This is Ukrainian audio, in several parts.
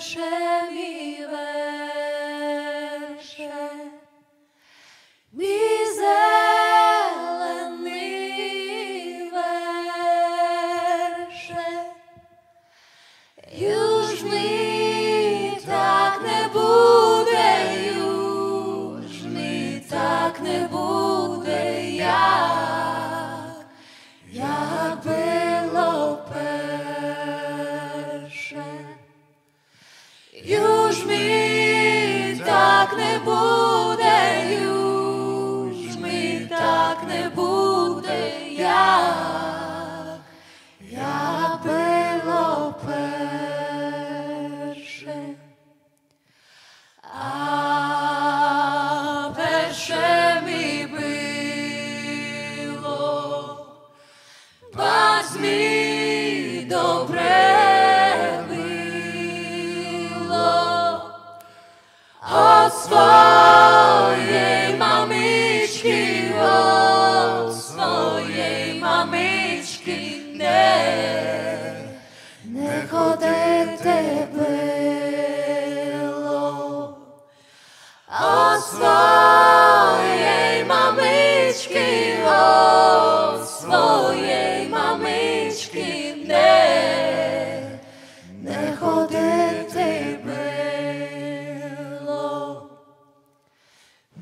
share. річки не, не ходити мило,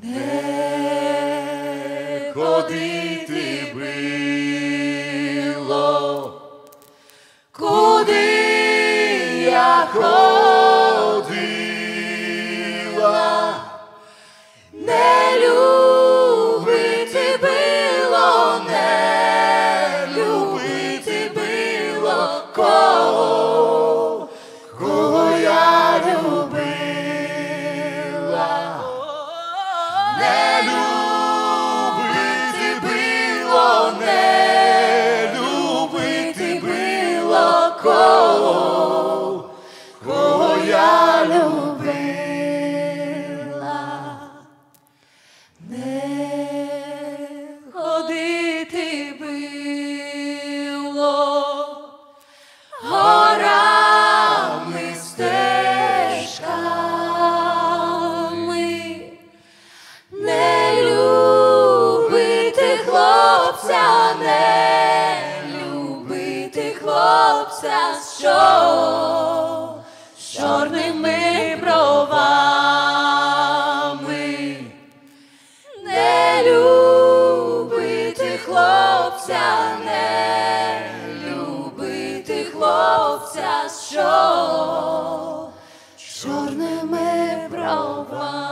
не ходити било, куди я хочу. хлопця не любити хлопця, що з чорними бровами. Не любити хлопця, не любити хлопця, що з чорними бровами.